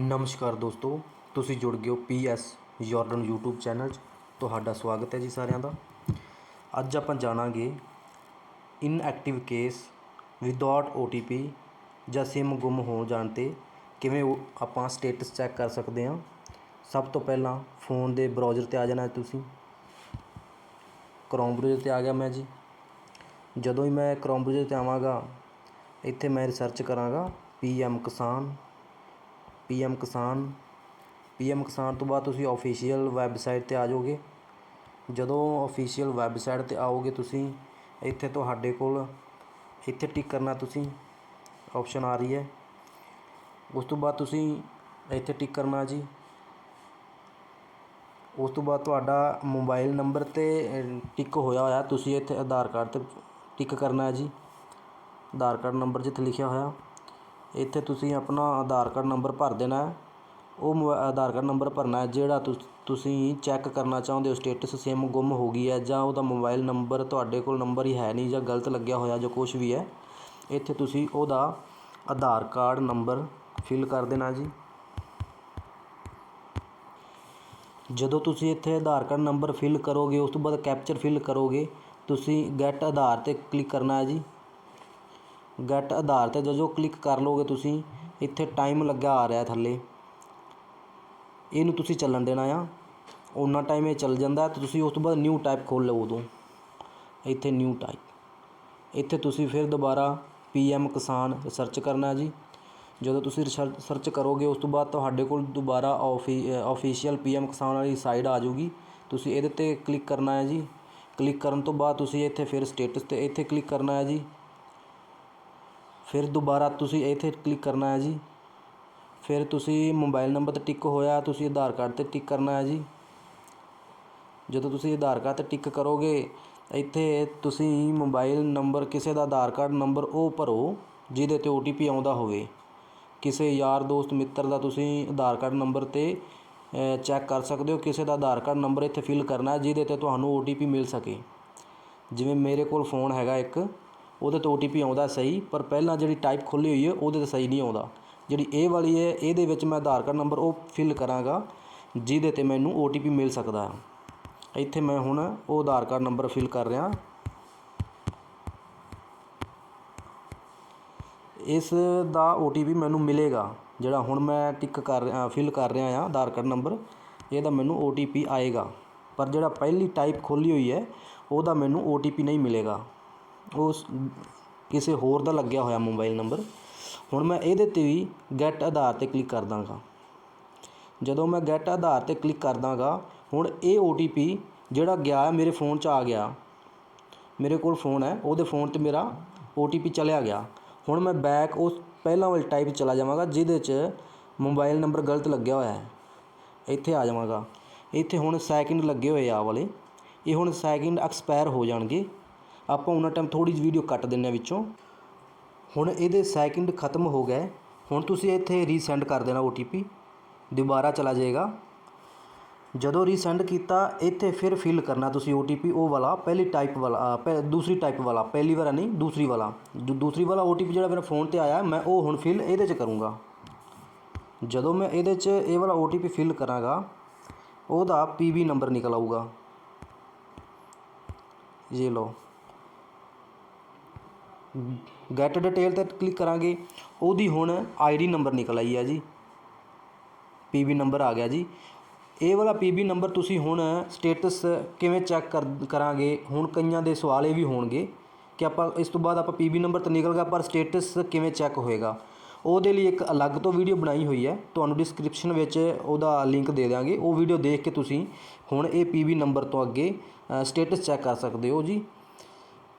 ਨਮਸਕਾਰ ਦੋਸਤੋ, ਤੁਸੀਂ ਜੁੜ ਗਏ ਹੋ ਪੀਐਸ ਯੋਰਡਨ YouTube ਚੈਨਲ 'ਚ। ਤੁਹਾਡਾ ਸਵਾਗਤ ਹੈ ਜੀ ਸਾਰਿਆਂ ਦਾ। ਅੱਜ ਆਪਾਂ ਜਾਣਾਂਗੇ ਇਨਐਕਟਿਵ ਕੇਸ ਵਿਦਆਊਟ OTP ਜਾਂ SIM ਗੁੰਮ ਹੋ ਜਾਣ ਤੇ ਕਿਵੇਂ ਉਹ ਆਪਾਂ ਸਟੇਟਸ ਚੈੱਕ ਕਰ ਸਕਦੇ ਹਾਂ। ਸਭ ਤੋਂ ਪਹਿਲਾਂ ਫੋਨ ਦੇ ਬਰਾਊਜ਼ਰ ਤੇ ਆ ਜਾਣਾ ਤੁਸੀਂ। ਕ੍ਰੋਮ ਬਰਾਊਜ਼ਰ ਤੇ ਆ ਗਿਆ ਮੈਂ ਜੀ। ਜਦੋਂ ਹੀ ਮੈਂ ਕ੍ਰੋਮ ਬਰਾਊਜ਼ਰ ਤੇ ਆਵਾਂਗਾ, ਇੱਥੇ ਮੈਂ ਰਿਸਰਚ ਕਰਾਂਗਾ ਪੀਐਮ ਕਿਸਾਨ ਪੀ ਪੀਐਮ ਕਿਸਾਨ ਪੀ ਪੀਐਮ ਕਿਸਾਨ ਤੋਂ ਬਾਅਦ ਤੁਸੀਂ ਆਫੀਸ਼ੀਅਲ ਵੈਬਸਾਈਟ ਤੇ ਆ ਜਾਓਗੇ। ਜਦੋਂ ਆਫੀਸ਼ੀਅਲ ਵੈਬਸਾਈਟ ਤੇ ਆਓਗੇ ਤੁਸੀਂ, ਇੱਥੇ ਤੁਹਾਡੇ ਕੋਲ, ਇੱਥੇ ਟਿਕ ਕਰਨਾ ਤੁਸੀਂ ਆਪਸ਼ਨ ਆ ਰਹੀ ਹੈ। ਉਸ ਤੋਂ ਬਾਅਦ ਤੁਸੀਂ ਇੱਥੇ ਟਿਕ ਕਰਨਾ ਜੀ। ਉਸ ਤੋਂ ਬਾਅਦ ਤੁਹਾਡਾ ਮੋਬਾਈਲ ਨੰਬਰ ਤੇ ਟਿਕ ਹੋਇਆ ਹੋਇਆ, ਤੁਸੀਂ ਇੱਥੇ ਆਧਾਰ ਕਾਰਡ ਤੇ ਟਿਕ ਕਰਨਾ ਹੈ ਜੀ। ਆਧਾਰ ਕਾਰਡ ਨੰਬਰ ਜਿੱਥੇ ਲਿਖਿਆ ਹੋਇਆ। ਇੱਥੇ ਤੁਸੀਂ ਆਪਣਾ ਆਧਾਰ ਕਾਰਡ ਨੰਬਰ ਭਰ ਦੇਣਾ ਉਹ ਮੋ, ਆਧਾਰ ਕਾਰਡ ਨੰਬਰ ਭਰਨਾ ਜਿਹੜਾ ਤੁਸ- ਤੁਸੀਂ ਚੈੱਕ ਕਰਨਾ ਚਾਹੁੰਦੇ ਹੋ, ਸਟੇਟਸ ਸਿਮ ਗੁੰਮ ਹੋ ਗਈ ਹੈ ਜਾਂ ਉਹਦਾ ਮੋਬਾਈਲ ਨੰਬਰ ਤੁਹਾਡੇ ਕੋਲ ਨੰਬਰ ਹੀ ਹੈ ਨਹੀਂ ਜਾਂ ਗਲਤ ਲੱਗਿਆ ਹੋਇਆ ਜਾਂ ਕੁਛ ਵੀ ਹੈ, ਇੱਥੇ ਤੁਸੀਂ ਉਹਦਾ ਆਧਾਰ ਕਾਰਡ ਨੰਬਰ ਫਿਲ ਕਰ ਦੇਣਾ ਜੀ। ਜਦੋਂ ਤੁਸੀਂ ਇੱਥੇ ਆਧਾਰ ਕਾਰਡ ਨੰਬਰ ਫਿਲ ਕਰੋਗੇ, ਉਸ ਤੋਂ ਬਾਅਦ ਕੈਪਚਰ ਫਿਲ ਕਰੋਗੇ, ਤੁਸੀਂ ਗੈਟ ਆਧਾਰ ਤੇ ਕਲਿੱਕ ਕਰਨਾ ਹੈ ਜੀ। ਗੈਟ ਆਧਾਰ ਤੇ ਜਦੋਂ ਕਲਿੱਕ ਕਰ ਲੋਗੇ ਤੁਸੀਂ, ਇੱਥੇ ਟਾਈਮ ਲੱਗਿਆ ਆ ਰਿਹਾ ਥੱਲੇ। ਇਹਨੂੰ ਤੁਸੀਂ ਚੱਲਣ ਦੇਣਾ ਆ। ਉਹਨਾਂ ਟਾਈਮ ਇਹ ਚੱਲ ਜਾਂਦਾ ਤੇ ਤੁਸੀਂ ਉਸ ਤੋਂ ਬਾਅਦ ਨਿਊ ਟਾਈਪ ਖੋਲ ਲਓ ਉਦੋਂ। ਇੱਥੇ ਨਿਊ ਟਾਈਪ ਇੱਥੇ ਤੁਸੀਂ ਫਿਰ ਦੁਬਾਰਾ ਪੀਐਮ ਕਿਸਾਨ ਸਰਚ ਕਰਨਾ ਜੀ। ਜਦੋਂ ਤੁਸੀਂ ਸਰਚ ਕਰੋਗੇ, ਉਸ ਤੋਂ ਬਾਅਦ ਤੁਹਾਡੇ ਕੋਲ ਦੁਬਾਰਾ ਆਫੀਸ਼ੀਅਲ ਪੀਐਮ ਕਿਸਾਨ ਵਾਲੀ ਸਾਈਟ ਆ ਜਾਊਗੀ। ਤੁਸੀਂ ਇਹਦੇ ਤੇ ਕਲਿੱਕ ਕਰਨਾ ਹੈ ਜੀ। ਕਲਿੱਕ ਕਰਨ ਤੋਂ ਬਾਅਦ ਤੁਸੀਂ ਇੱਥੇ ਫਿਰ ਸਟੇਟਸ ਤੇ ਇੱਥੇ ਕਲਿੱਕ ਕਰਨਾ ਹੈ ਜੀ। ਫਿਰ ਦੁਬਾਰਾ ਤੁਸੀਂ ਇੱਥੇ ਕਲਿੱਕ ਕਰਨਾ ਹੈ ਜੀ। ਫਿਰ ਤੁਸੀਂ ਮੋਬਾਈਲ ਨੰਬਰ ਤੇ ਟਿੱਕ ਹੋਇਆ, ਤੁਸੀਂ ਆਧਾਰ ਕਾਰਡ ਤੇ ਟਿੱਕ ਕਰਨਾ ਹੈ ਜੀ। ਜਦੋਂ ਤੁਸੀਂ ਆਧਾਰ ਕਾਰਡ ਤੇ ਟਿੱਕ ਕਰੋਗੇ, ਇੱਥੇ ਤੁਸੀਂ ਮੋਬਾਈਲ ਨੰਬਰ ਕਿਸੇ ਦਾ ਆਧਾਰ ਕਾਰਡ ਨੰਬਰ ਉਹ ਭਰੋ, ਜਿਹਦੇ ਤੇ ਓ ਟੀ ਪੀ ਆਉਂਦਾ ਹੋਵੇ। ਕਿਸੇ ਯਾਰ, ਦੋਸਤ, ਮਿੱਤਰ ਦਾ ਤੁਸੀਂ ਆਧਾਰ ਕਾਰਡ ਨੰਬਰ ਤੇ ਚੈੱਕ ਕਰ ਸਕਦੇ ਹੋ। ਕਿਸੇ ਦਾ ਆਧਾਰ ਕਾਰਡ ਨੰਬਰ ਇੱਥੇ ਫਿਲ ਕਰਨਾ ਜਿਹਦੇ ਤੇ ਤੁਹਾਨੂੰ ਓ ਟੀ ਪੀ ਮਿਲ ਸਕੇ। ਜਿਵੇਂ ਮੇਰੇ ਕੋਲ ਫੋਨ ਹੈਗਾ ਇੱਕ ਉਹਦੇ ਤੋਂ OTP ਆਉਂਦਾ ਸਹੀ, ਪਰ ਪਹਿਲਾਂ ਜਿਹੜੀ ਟਾਈਪ ਖੁੱਲੀ ਹੋਈ ਹੈ, ਉਹਦੇ ਤੇ ਸਹੀ ਨਹੀਂ ਆਉਂਦਾ। ਜਿਹੜੀ ਇਹ ਵਾਲੀ ਹੈ, ਇਹਦੇ ਵਿੱਚ ਮੈਂ ਆਧਾਰ ਕਾਰਡ ਨੰਬਰ ਉਹ ਫਿਲ ਕਰਾਂਗਾ, ਜਿਹਦੇ ਤੇ ਮੈਨੂੰ OTP ਮਿਲ ਸਕਦਾ ਹੈ। ਇੱਥੇ ਮੈਂ ਹੁਣ ਉਹ ਆਧਾਰ ਕਾਰਡ ਨੰਬਰ ਫਿਲ ਕਰ ਰਿਹਾ। ਇਸ ਦਾ OTP ਮੈਨੂੰ ਮਿਲੇਗਾ, ਜਿਹੜਾ ਹੁਣ ਮੈਂ ਟਿਕ ਕਰ ਰਿਹਾ ਫਿਲ ਕਰ ਰਿਹਾ ਆ ਆਧਾਰ ਕਾਰਡ ਨੰਬਰ ਇਹਦਾ ਮੈਨੂੰ OTP ਆਏਗਾ। ਪਰ ਜਿਹੜਾ ਪਹਿਲੀ ਟਾਈਪ ਖੋਲੀ ਹੋਈ ਹੈ, ਉਹਦਾ ਮੈਨੂੰ OTP ਨਹੀਂ ਮਿਲੇਗਾ। ਉਸ ਕਿਸੇ ਹੋਰ ਦਾ ਲੱਗਿਆ ਹੋਇਆ ਮੋਬਾਈਲ ਨੰਬਰ। ਹੁਣ ਮੈਂ ਇਹਦੇ ਤੇ ਵੀ ਗੈਟ ਆਧਾਰ ਤੇ ਕਲਿੱਕ ਕਰ ਦਾਂਗਾ। ਜਦੋਂ ਮੈਂ ਗੈਟ ਆਧਾਰ ਤੇ ਕਲਿੱਕ ਕਰ ਦਾਂਗਾ, ਹੁਣ ਇਹ ਓ ਟੀ ਪੀ ਜਿਹੜਾ ਗਿਆ ਮੇਰੇ ਫੋਨ 'ਚ ਆ ਗਿਆ। ਮੇਰੇ ਕੋਲ ਫੋਨ ਹੈ, ਉਹਦੇ ਫੋਨ ਤੇ ਮੇਰਾ ਓ ਟੀ ਪੀ ਚਲਿਆ ਗਿਆ। ਹੁਣ ਮੈਂ ਬੈਕ ਉਸ ਪਹਿਲਾਂ ਵਾਲੇ ਟਾਈਪ ਚਲਾ ਜਾਵਾਂਗਾ, ਜਿਹਦੇ 'ਚ ਮੋਬਾਈਲ ਨੰਬਰ ਗਲਤ ਲੱਗਿਆ ਹੋਇਆ ਹੈ। ਇੱਥੇ ਆ ਜਾਵਾਂਗਾ। ਇੱਥੇ ਹੁਣ ਸੈਕਿੰਡ ਲੱਗੇ ਹੋਏ ਆ ਵਾਲੇ। ਇਹ ਹੁਣ ਸੈਕਿੰਡ ਐਕਸਪਾਇਰ ਹੋ ਜਾਣਗੇ। ਆਪਾਂ ਉਹਨਾਂ ਟਾਈਮ ਥੋੜੀ ਜਿਹੀ ਵੀਡੀਓ ਕੱਟ ਦਿੰਨੇ ਆ ਵਿੱਚੋਂ। ਹੁਣ ਇਹਦੇ ਸੈਕਿੰਡ ਖਤਮ ਹੋ ਗਏ ਹੁਣ ਤੁਸੀਂ ਇੱਥੇ ਰੀਸੈਂਡ ਕਰ ਦੇਣਾ OTP ਦੁਬਾਰਾ ਚਲਾ ਜਾਏਗਾ। ਜਦੋਂ ਰੀਸੈਂਡ ਕੀਤਾ, ਇੱਥੇ ਫਿਰ ਫਿਲ ਕਰਨਾ ਤੁਸੀਂ OTP ਉਹ ਵਾਲਾ, ਪਹਿਲੀ ਟਾਈਪ ਵਾਲਾ ਦੂਸਰੀ ਟਾਈਪ ਵਾਲਾ, ਪਹਿਲੀ ਵਾਲਾ ਨਹੀਂ, ਦੂਸਰੀ ਵਾਲਾ। ਦੂਸਰੀ ਵਾਲਾ OTP ਜਿਹੜਾ ਮੇਰਾ ਫੋਨ ਤੇ ਆਇਆ, ਮੈਂ ਉਹ ਹੁਣ ਫਿਲ ਇਹਦੇ 'ਚ ਕਰੂੰਗਾ। ਜਦੋਂ ਮੈਂ ਇਹਦੇ 'ਚ ਇਹ ਵਾਲਾ OTP ਫਿਲ ਕਰਾਂਗਾ, ਉਹਦਾ PB ਨੰਬਰ ਨਿਕਲ ਆਊਗਾ। ਇਹ ਲਓ। ਗੈਟ ਡਿਟੇਲ ਤੇ ਕਲਿੱਕ ਕਰਾਂਗੇ। ਉਹਦੀ ਹੁਣ ਆਈਡੀ ਨੰਬਰ ਨਿਕਲ ਆਈ ਹੈ ਜੀ। ਪੀਬੀ ਨੰਬਰ ਆ ਗਿਆ ਜੀ। ਇਹ ਵਾਲਾ ਪੀਬੀ ਨੰਬਰ ਤੁਸੀਂ ਹੁਣ ਸਟੇਟਸ ਕਿਵੇਂ ਚੈੱਕ ਕਰ, ਕਰਾਂਗੇ? ਹੁਣ ਕਈਆਂ ਦੇ ਸਵਾਲ ਇਹ ਵੀ ਹੋਣਗੇ ਕਿ ਆਪਾਂ ਇਸ ਤੋਂ ਬਾਅਦ ਆਪਾਂ ਪੀਬੀ ਨੰਬਰ ਤਾਂ ਨਿਕਲ ਗਿਆ ਪਰ ਸਟੇਟਸ ਕਿਵੇਂ ਚੈੱਕ ਹੋਏਗਾ? ਉਹਦੇ ਲਈ ਇੱਕ ਅਲੱਗ ਤੋਂ ਵੀਡੀਓ ਬਣਾਈ ਹੋਈ ਹੈ। ਤੁਹਾਨੂੰ ਡਿਸਕ੍ਰਿਪਸ਼ਨ ਵਿੱਚ ਉਹਦਾ ਲਿੰਕ ਦੇ ਦਿਆਂਗੇ। ਉਹ ਵੀਡੀਓ ਦੇਖ ਕੇ ਤੁਸੀਂ ਹੁਣ ਇਹ ਪੀਬੀ ਨੰਬਰ ਤੋਂ ਅੱਗੇ ਸਟੇਟਸ ਚੈੱਕ ਕਰ ਸਕਦੇ ਹੋ ਜੀ।